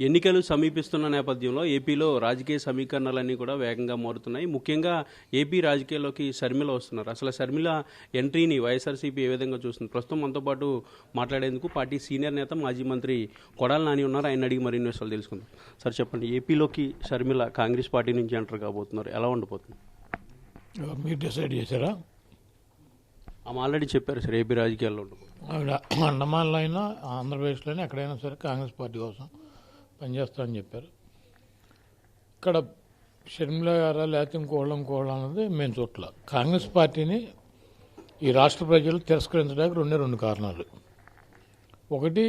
ఎన్నికలు సమీపిస్తున్న నేపథ్యంలో ఏపీలో రాజకీయ సమీకరణలన్నీ కూడా వేగంగా మారుతున్నాయి. ముఖ్యంగా ఏపీ రాజకీయాల్లోకి షర్మిల వస్తున్నారు. అసలు షర్మిల ఎంట్రీని వైఎస్ఆర్సీపీ ఏ విధంగా చూస్తుంది? ప్రస్తుతం మనతో పాటు మాట్లాడేందుకు పార్టీ సీనియర్ నేత మాజీ మంత్రి కొడాల నాని ఉన్నారు. ఆయన అడిగి మరిన్ని విషయాలు తెలుసుకుందాం. సార్ చెప్పండి. ఏపీలోకి షర్మిల కాంగ్రెస్ పార్టీ నుంచి ఎంటర్ కాబోతున్నారు. ఎలా ఉండబోతుంది మీరు డిసైడ్ చేశారా? ఆమె ఆల్రెడీ చెప్పారు సార్ ఏపీ రాజకీయాల్లో అండమాన్లో అయినా ఆంధ్రప్రదేశ్లోనే ఎక్కడైనా సరే కాంగ్రెస్ పార్టీ కోసం పనిచేస్తామని చెప్పారు. ఇక్కడ షర్మిల గారా లేకపోతే ఇంకోళ్ళం ఇంకోళ్ళం అన్నది మేము చోట్ల. కాంగ్రెస్ పార్టీని ఈ రాష్ట్ర ప్రజలు తిరస్కరించడానికి రెండే రెండు కారణాలు. ఒకటి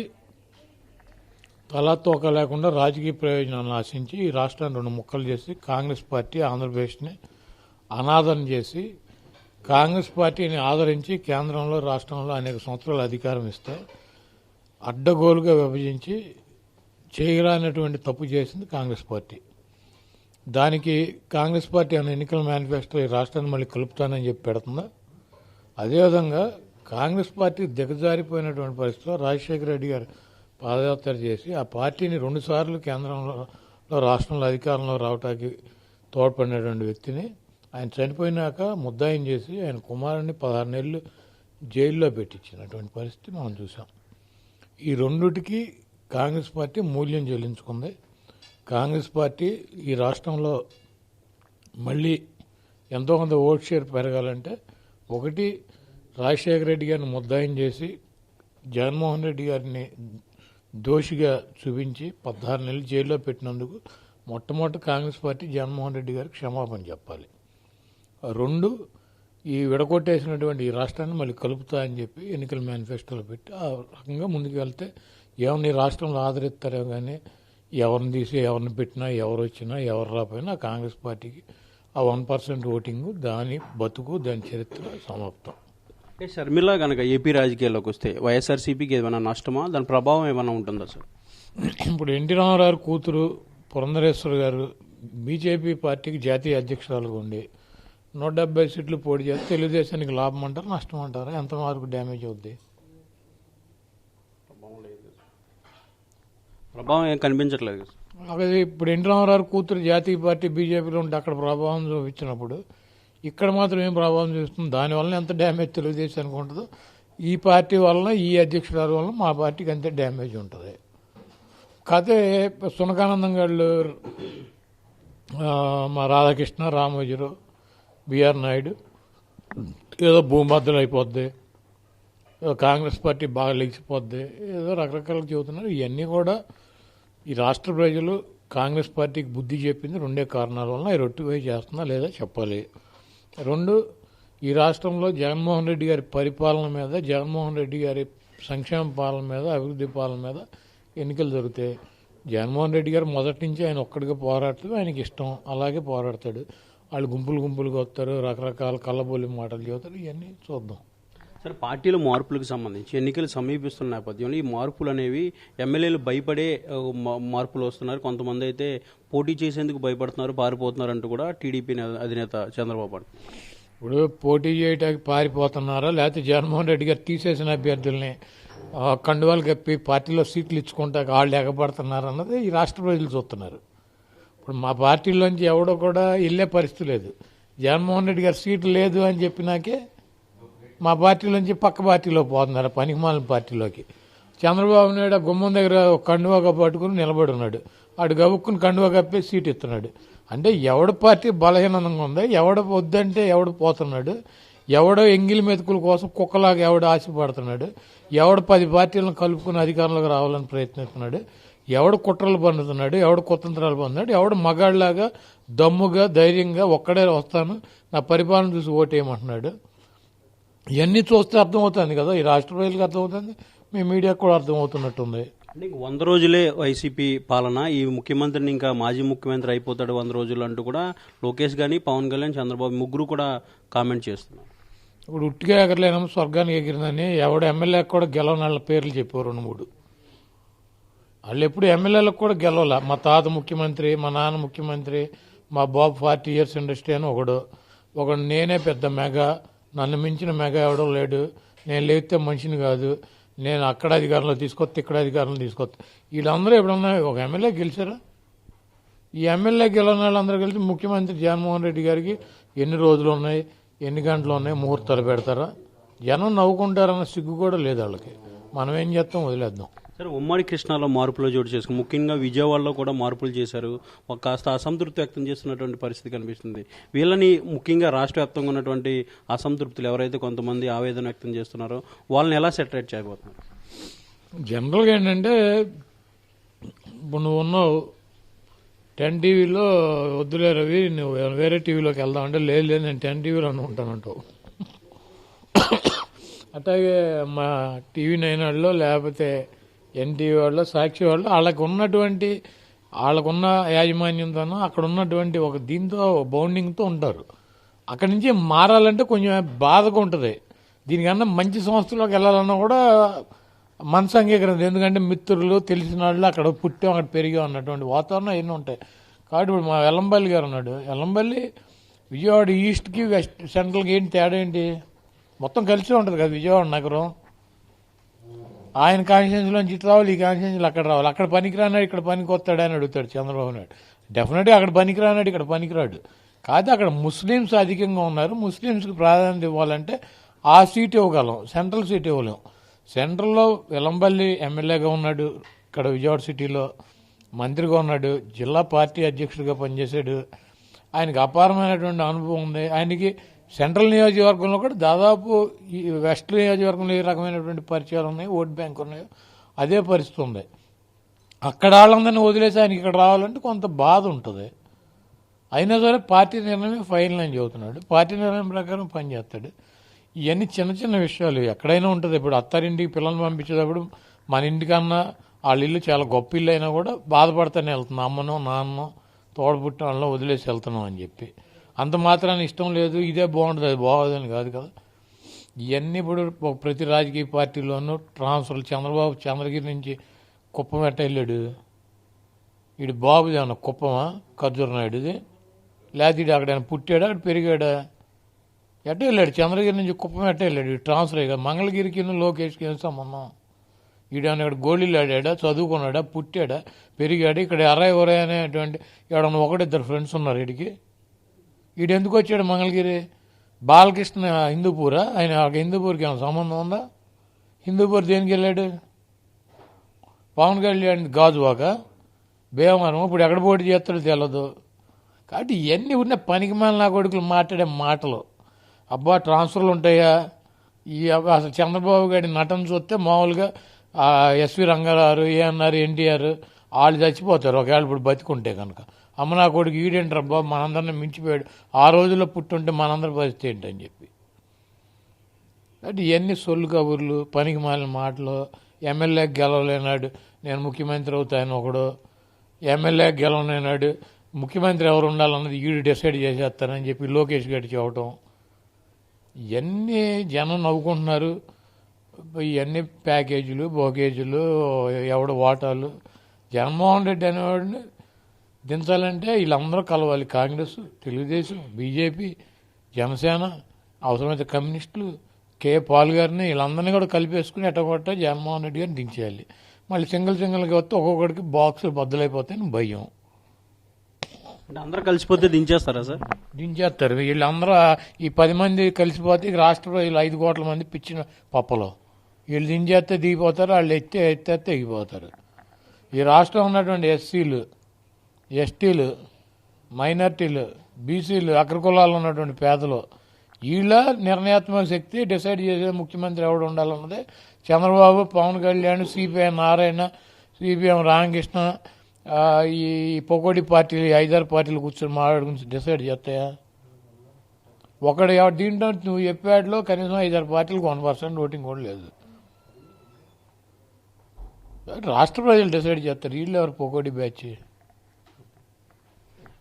తలాతోక లేకుండా రాజకీయ ప్రయోజనాలను ఆశించి ఈ రాష్ట్రాన్ని రెండు ముక్కలు చేసి కాంగ్రెస్ పార్టీ ఆంధ్రప్రదేశ్ని అనాదరణ చేసి కాంగ్రెస్ పార్టీని ఆదరించి కేంద్రంలో రాష్ట్రంలో అనేక సంవత్సరాలు అధికారం ఇస్తే అడ్డగోలుగా విభజించి చేయరానటువంటి తప్పు చేసింది కాంగ్రెస్ పార్టీ. దానికి కాంగ్రెస్ పార్టీ అనే ఎన్నికల మేనిఫెస్టో ఈ రాష్ట్రాన్ని మళ్ళీ కలుపుతానని చెప్పి పెడుతుందా? అదేవిధంగా కాంగ్రెస్ పార్టీ దిగజారిపోయినటువంటి పరిస్థితిలో రాజశేఖర రెడ్డి గారు పాదయాత్ర చేసి ఆ పార్టీని రెండుసార్లు కేంద్రంలో రాష్ట్రంలో అధికారంలో రావటానికి తోడ్పడినటువంటి వ్యక్తిని ఆయన చనిపోయినాక ముద్దాయం చేసి ఆయన కుమారుడిని పదహారు నెలలు జైల్లో పెట్టించినటువంటి పరిస్థితి మనం చూసాం ఈ రెండుటికి కాంగ్రెస్ పార్టీ మూల్యం చెల్లించుకుంది. కాంగ్రెస్ పార్టీ ఈ రాష్ట్రంలో మళ్ళీ ఎంతో ఓట్ షేర్ పెరగాలంటే ఒకటి రాజశేఖర రెడ్డి గారిని ముద్దాయం చేసి జగన్మోహన్ రెడ్డి గారిని దోషిగా చూపించి పదహారు నెలలు జైల్లో పెట్టినందుకు మొట్టమొదటి కాంగ్రెస్ పార్టీ జగన్మోహన్ రెడ్డి గారికి క్షమాపణ చెప్పాలి. రెండు ఈ విడగొట్టేసినటువంటి ఈ రాష్ట్రాన్ని మళ్ళీ కలుపుతా అని చెప్పి ఎన్నికల మేనిఫెస్టోలో పెట్టి ఆ రకంగా ముందుకు వెళ్తే ఈ రాష్ట్రంలో ఆదరిస్తారో కానీ ఎవరిని తీసి ఎవరిని పెట్టినా ఎవరు వచ్చినా ఎవరు రాపోయినా కాంగ్రెస్ పార్టీకి ఆ వన్ పర్సెంట్ ఓటింగ్ దాని బతుకు దాని చరిత్ర సమాప్తం. షర్మిల కనుక ఏపీ రాజకీయాల్లోకి వస్తే వైఎస్ఆర్సీపీకి ఏమైనా నష్టమా? దాని ప్రభావం ఏమైనా ఉంటుందా సార్? ఇప్పుడు ఎన్టీ రామారావు కూతురు పురంధరేశ్వర్ గారు బీజేపీ పార్టీకి జాతీయ అధ్యక్షురాలుగా ఉండి నూట డెబ్బై సీట్లు పోటీ చేస్తే తెలుగుదేశానికి లాభం అంటారు నష్టం అంటారు? ఎంత వరకు డ్యామేజ్ అవుద్ది? ప్రభావం ఏం కనిపించట్లేదు. అదే ఇప్పుడు ఎన్ రామారావు కూతురు జాతీయ పార్టీ బీజేపీలో ఉంటే అక్కడ ప్రభావం చూపించినప్పుడు ఇక్కడ మాత్రం ఏం ప్రభావం చూస్తుంది దానివల్ల ఎంత డ్యామేజ్ తెలుగుదేశానికి ఉంటుందో ఈ పార్టీ వలన ఈ అధ్యక్షురాలు వలన మా పార్టీకి అంతే డ్యామేజ్ ఉంటుంది. కాకపోతే సునకానందం గారు మా రాధాకృష్ణ రామోజీరావు బిఆర్ నాయుడు ఏదో భూమద్దలు అయిపోద్ది. కాంగ్రెస్ పార్టీ బాగా లెగిసిపోద్ది. ఏదో రకరకాల చెబుతున్నారు. ఇవన్నీ కూడా ఈ రాష్ట్ర ప్రజలు కాంగ్రెస్ పార్టీకి బుద్ధి చెప్పింది రెండే కారణాల వలన. ఈ రొట్టిపోయి చేస్తున్నా లేదా చెప్పాలి. రెండు ఈ రాష్ట్రంలో జగన్మోహన్ రెడ్డి గారి పరిపాలన మీద జగన్మోహన్ రెడ్డి గారి సంక్షేమ పాలన మీద అభివృద్ధి పాలన మీద ఎన్నికలు జరుగుతాయి. జగన్మోహన్ రెడ్డి గారు మొదటి నుంచి ఆయన ఒక్కడిగా పోరాడుతూ ఆయనకి ఇష్టం. అలాగే పోరాడతాడు. వాళ్ళు గుంపులు గుంపులుగా వస్తారు రకరకాల కళ్ళబోలి మాటలు చెబుతారు. ఇవన్నీ చూద్దాం. సార్ పార్టీల మార్పులకు సంబంధించి ఎన్నికలు సమీపిస్తున్న నేపథ్యంలో ఈ మార్పులు అనేవి ఎమ్మెల్యేలు భయపడే మా- మార్పులు వస్తున్నారు. కొంతమంది అయితే పోటీ చేసేందుకు భయపడుతున్నారు పారిపోతున్నారు అంటూ కూడా టీడీపీ అధినేత చంద్రబాబు ఇప్పుడు పోటీ చేయడానికి పారిపోతున్నారా? లేకపోతే జగన్మోహన్ రెడ్డి గారు తీసేసిన అభ్యర్థుల్ని కండువాలు కప్పి పార్టీలో సీట్లు ఇచ్చుకుంటాక వాళ్ళు ఎగబడుతున్నారు అన్నది ఈ రాష్ట్ర ప్రజలు చూస్తున్నారు. ఇప్పుడు మా పార్టీలోంచి ఎవడో కూడా వెళ్ళే పరిస్థితి లేదు. జగన్మోహన్ రెడ్డి గారు సీటు లేదు అని చెప్పినాకే మా పార్టీలోంచి పక్క పార్టీలో పోతున్నారు పనికిమాలిన పార్టీలోకి. చంద్రబాబు నాయుడు ఆ గుమ్మం దగ్గర కండువాగా పట్టుకుని నిలబడి ఉన్నాడు వాడు గబుక్కుని కండువా కప్పి సీట్ ఇస్తున్నాడు. అంటే ఎవడ పార్టీ బలహీనంగా ఉందో ఎవడ వద్దంటే ఎవడు పోతున్నాడు ఎవడో ఎంగిలి మెతుకుల కోసం కుక్కలాగా ఎవడు ఆశపడుతున్నాడు ఎవడు పది పార్టీలను కలుపుకుని అధికారంలోకి రావాలని ప్రయత్నిస్తున్నాడు ఎవడు కుట్రలు పండుతున్నాడు ఎవడు కుతంత్రాలు పొందుతున్నాడు ఎవడు మగాళ్ళలాగా దమ్ముగా ధైర్యంగా ఒక్కడే వస్తాను నా పరిపాలన చూసి ఓటేయమంటున్నాడు. ఇవన్నీ చూస్తే అర్థమవుతుంది కదా. ఈ రాష్ట్ర ప్రజలకు అర్థమవుతుంది. మీ మీడియాకు కూడా అర్థమవుతున్నట్టుంది. అంటే వంద రోజులే వైసీపీ పాలన. ఈ ముఖ్యమంత్రిని ఇంకా మాజీ ముఖ్యమంత్రి అయిపోతాడు వంద రోజులు అంటూ కూడా లోకేష్ గాని పవన్ కళ్యాణ్ చంద్రబాబు ముగ్గురు కూడా కామెంట్ చేస్తున్నారు. ఇప్పుడు ఉట్టిగా ఎగరలేనమ్మ స్వర్గానికి ఎగిరిందని ఎవడు ఎమ్మెల్యే కూడా గెలవనాళ్ళ పేర్లు చెప్పారు రెండు మూడు. వాళ్ళు ఎప్పుడు ఎమ్మెల్యేలకు కూడా గెలవాల. మా తాత ముఖ్యమంత్రి మా నాన్న ముఖ్యమంత్రి మా బాబు ఫార్టీ ఇయర్స్ ఇండస్ట్రీ అని ఒకడు. ఒకడు నేనే పెద్ద మెగా. నన్ను మించిన మెగా ఎవడం లేడు. నేను లేస్తే మనిషిని కాదు. నేను అక్కడ అధికారంలో తీసుకొస్తే ఇక్కడ అధికారంలో తీసుకొస్తే వీళ్ళందరూ ఎప్పుడన్నా ఒక ఎమ్మెల్యే గెలిచారా? ఈ ఎమ్మెల్యే గెలవని వాళ్ళందరూ కలిసి ముఖ్యమంత్రి జగన్మోహన్ రెడ్డి గారికి ఎన్ని రోజులు ఉన్నాయి ఎన్ని గంటలు ఉన్నాయి ముహూర్తాలు పెడతారా? జనం నవ్వుకుంటారన్న సిగ్గు కూడా లేదు వాళ్ళకి. మనం ఏం చేస్తాం? వదిలేద్దాం. సరే ఉమ్మడి కృష్ణాలో మార్పులు చోటు చేసుకుని ముఖ్యంగా విజయవాడలో కూడా మార్పులు చేశారు. ఒక కాస్త అసంతృప్తి వ్యక్తం చేస్తున్నటువంటి పరిస్థితి కనిపిస్తుంది. వీళ్ళని ముఖ్యంగా రాష్ట్ర వ్యాప్తంగా ఉన్నటువంటి అసంతృప్తులు ఎవరైతే కొంతమంది ఆవేదన వ్యక్తం చేస్తున్నారో వాళ్ళని ఎలా సెటరేట్ చేయబోతున్నారు? జనరల్గా ఏంటంటే ఇప్పుడు నువ్వు ఉన్నావు టెన్ టీవీలో వద్దులే రవి నువ్వు వేరే టీవీలోకి వెళ్దాం అంటే లేదు లేదు నేను టెన్ టీవీలోనే ఉంటానంటావు. అట్లాగే మా టీవీ నైన్ వాళ్ళు లేకపోతే ఎన్టీవీ వాళ్ళు సాక్షి వాళ్ళు వాళ్ళకు ఉన్నటువంటి వాళ్ళకున్న యాజమాన్యంతోనో అక్కడ ఉన్నటువంటి ఒక దీంతో బౌండింగ్తో ఉంటారు. అక్కడి నుంచి మారాలంటే కొంచెం బాధగా ఉంటుంది. దీనికన్నా మంచి సంస్థలోకి వెళ్ళాలన్నా కూడా మనసు అంగీకరించదు. ఎందుకంటే మిత్రులు తెలిసిన వాళ్ళు అక్కడ పుట్టాం అక్కడ పెరిగాం అన్నటువంటి వాతావరణం ఎన్నో ఉంటాయి. కాబట్టి ఇప్పుడు మా ఎల్లంబల్లి గారు ఉన్నాడు. ఎల్లంబల్లి విజయవాడ ఈస్ట్కి వెస్ట్ సెంట్రల్కి ఏంటి తేడా ఏంటి? మొత్తం కలిసి ఉంటుంది కదా విజయవాడ నగరం. ఆయన కాన్స్టిట్యూన్సీలోంచి ఇటు రావాలి ఈ కాన్స్టిట్యున్సీలో అక్కడ రావాలి. అక్కడ పనికిరానాడు ఇక్కడ పనికి వస్తాడు అని అడుగుతాడు చంద్రబాబు నాయుడు. డెఫినెట్గా అక్కడ పనికిరానాడు ఇక్కడ పనికిరాడు. కాదు అక్కడ ముస్లిమ్స్ అధికంగా ఉన్నారు. ముస్లిమ్స్కి ప్రాధాన్యత ఇవ్వాలంటే ఆ సీట్ ఇవ్వగలం సెంట్రల్ సీట్ ఇవ్వలేం. సెంట్రల్లో విలంబల్లి ఎమ్మెల్యేగా ఉన్నాడు ఇక్కడ విజయవాడ సిటీలో మంత్రిగా ఉన్నాడు జిల్లా పార్టీ అధ్యక్షుడిగా పనిచేశాడు. ఆయనకి అపారమైనటువంటి అనుభవం ఉంది. ఆయనకి సెంట్రల్ నియోజకవర్గంలో కూడా దాదాపు ఈ వెస్ట్ నియోజకవర్గంలో ఏ రకమైనటువంటి పరిచయాలు ఉన్నాయి ఓట్ బ్యాంక్ ఉన్నాయో అదే పరిస్థితి ఉంది. అక్కడ వాళ్ళందరినీ వదిలేసి ఆయన ఇక్కడ రావాలంటే కొంత బాధ ఉంటుంది. అయినా సరే పార్టీ నిర్ణయం ఫైనల్ అని చెబుతున్నాడు. పార్టీ నిర్ణయం ప్రకారం పనిచేస్తాడు. ఇవన్నీ చిన్న చిన్న విషయాలు. ఎక్కడైనా ఉంటుంది. ఇప్పుడు అత్తారింటికి పిల్లల్ని పంపించేటప్పుడు మన ఇంటికన్నా వాళ్ళ ఇల్లు చాలా గొప్ప ఇల్లు అయినా కూడా బాధపడతానే వెళ్తున్నాం. అమ్మనో నాన్నో తోడబుట్టిన వాళ్ళని వదిలేసి వెళ్తున్నాం అని చెప్పి. అంత మాత్రాన్ని ఇష్టం లేదు ఇదే బాగుంటుంది అది బాగోదని కాదు కదా. ఇవన్నీ ఇప్పుడు ప్రతి రాజకీయ పార్టీలోనూ ట్రాన్స్ఫర్లు చంద్రబాబు చంద్రగిరి నుంచి కుప్పం ఎట్ట వెళ్ళాడు? ఇడు బాబుది ఏమన్నా కుప్పమా? ఖర్జూర నాయుడుది. లేకపోతే ఇడు అక్కడ ఏమన్నా పుట్టాడా అక్కడ పెరిగాడా? ఎట్ట వెళ్ళాడు? చంద్రగిరి నుంచి కుప్పం ఎట్ట వెళ్ళాడు? ఈడు ట్రాన్స్ఫర్ అయ్యి మంగళగిరికి లోకేష్కి ఏం సంబంధం? ఈడేమన్నా ఇక్కడ గోళీలు ఆడాడా చదువుకున్నాడా పుట్టాడా పెరిగాడు? ఇక్కడ అరవై ఒరై అనేటువంటి ఎవడన్నా ఒకటిద్దరు ఫ్రెండ్స్ ఉన్నారు వీడికి ఈడు ఎందుకు వచ్చాడు మంగళగిరి? బాలకృష్ణ హిందూపూరా? ఆయన హిందూపూర్కి ఏమైనా సంబంధం ఉందా? హిందూపూర్ దేనికి వెళ్ళాడు? పవన్ కళ్యాణ్ గాజువాక? భీమవరం ఇప్పుడు ఎక్కడ పోటీ చేస్తాడో తెలియదు కాబట్టి ఇవన్నీ ఉన్న పనికి నా కొడుకులు మాట్లాడే మాటలు. అబ్బా ట్రాన్స్ఫర్లు ఉంటాయా? ఈ అసలు చంద్రబాబు గారి నటన చూస్తే మామూలుగా ఎస్వి రంగారావు ఏఎన్ఆర్ ఎన్టీఆర్ వాళ్ళు చచ్చిపోతారు. ఒకవేళ ఇప్పుడు బతికుంటే కనుక. అమ్మ నా కొడుకు ఈడేంటారు అబ్బా మనందరిని మించిపోయాడు. ఆ రోజుల్లో పుట్టుంటే మనందరి పరిస్థితి ఏంటని చెప్పి. అంటే ఇవన్నీ సొల్లు కబుర్లు పనికి మాలిన మాటలు. ఎమ్మెల్యే గెలవలేనాడు. నేను ముఖ్యమంత్రి అవుతాను ఒకడు. ఎమ్మెల్యే గెలవలేనాడు. ముఖ్యమంత్రి ఎవరు ఉండాలన్నది ఈడు డిసైడ్ చేసేస్తానని చెప్పి లోకేష్ గారి చెప్పటం. ఇవన్నీ జనం నవ్వుకుంటున్నారు. ఇవన్నీ ప్యాకేజీలు బోకేజీలు ఎవడ వాటాలు. జగన్మోహన్ రెడ్డి అనేవాడిని దించాలంటే వీళ్ళందరూ కలవాలి. కాంగ్రెస్ తెలుగుదేశం బీజేపీ జనసేన అవసరమైతే కమ్యూనిస్టులు కే పాల్ గారిని వీళ్ళందరినీ కూడా కలిపేసుకుని ఎట్టగొట్ట జగన్మోహన్ రెడ్డి గారిని దించేయాలి. మళ్ళీ సింగిల్ సింగిల్గా వస్తే ఒక్కొక్కడికి బాక్సులు బద్దలైపోతాయని భయం. అందరూ కలిసిపోతే దించేస్తారా సార్? దించేస్తారు. వీళ్ళందరూ ఈ పది మంది కలిసిపోతే రాష్ట్ర ప్రజలు ఐదు కోట్ల మంది పిచ్చిన పప్పలో. వీళ్ళు దించేస్తే దిగిపోతారు వాళ్ళు ఎత్తే ఎత్తేస్తే ఎగిపోతారు. ఈ రాష్ట్రం ఉన్నటువంటి ఎస్సీలు ఎస్టీలు మైనార్టీలు బీసీలు అగ్రకులాలు ఉన్నటువంటి పేదలు వీళ్ళ నిర్ణయాత్మక శక్తి డిసైడ్ చేసే ముఖ్యమంత్రి ఎవడు ఉండాలన్నదే చంద్రబాబు పవన్ కళ్యాణ్ సిపిఐ నారాయణ సిపిఎం రామకృష్ణ ఈ పొకోడి పార్టీలు ఐదారు పార్టీలు కూర్చొని మాట్లాడుకుని డిసైడ్ చేస్తాయా? ఒకడు దీంట్లో నువ్వు చెప్పాడులో కనీసం ఐదారు పార్టీలకు వన్ పర్సెంట్ ఓటింగ్ కూడా లేదు. రాష్ట్ర ప్రజలు డిసైడ్ చేస్తారు. వీళ్ళు ఎవరు పోకోడి బ్యాచ్?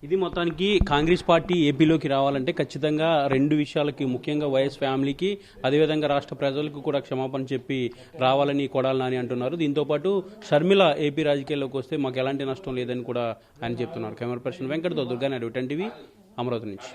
ఇది మొత్తానికి కాంగ్రెస్ పార్టీ ఏపీలోకి రావాలంటే ఖచ్చితంగా రెండు విషయాలకి ముఖ్యంగా వైఎస్ ఫ్యామిలీకి అదేవిధంగా రాష్ట్ర ప్రజలకు కూడా క్షమాపణ చెప్పి రావాలని కొడాలని అని అంటున్నారు. దీంతోపాటు షర్మిల ఏపీ రాజకీయాల్లోకి వస్తే మాకు ఎలాంటి నష్టం లేదని కూడా ఆయన చెప్తున్నారు. కెమెరా పర్సన్ వెంకటతో దుర్గానాయుడు టెన్ టీవీ అమరావతి నుంచి.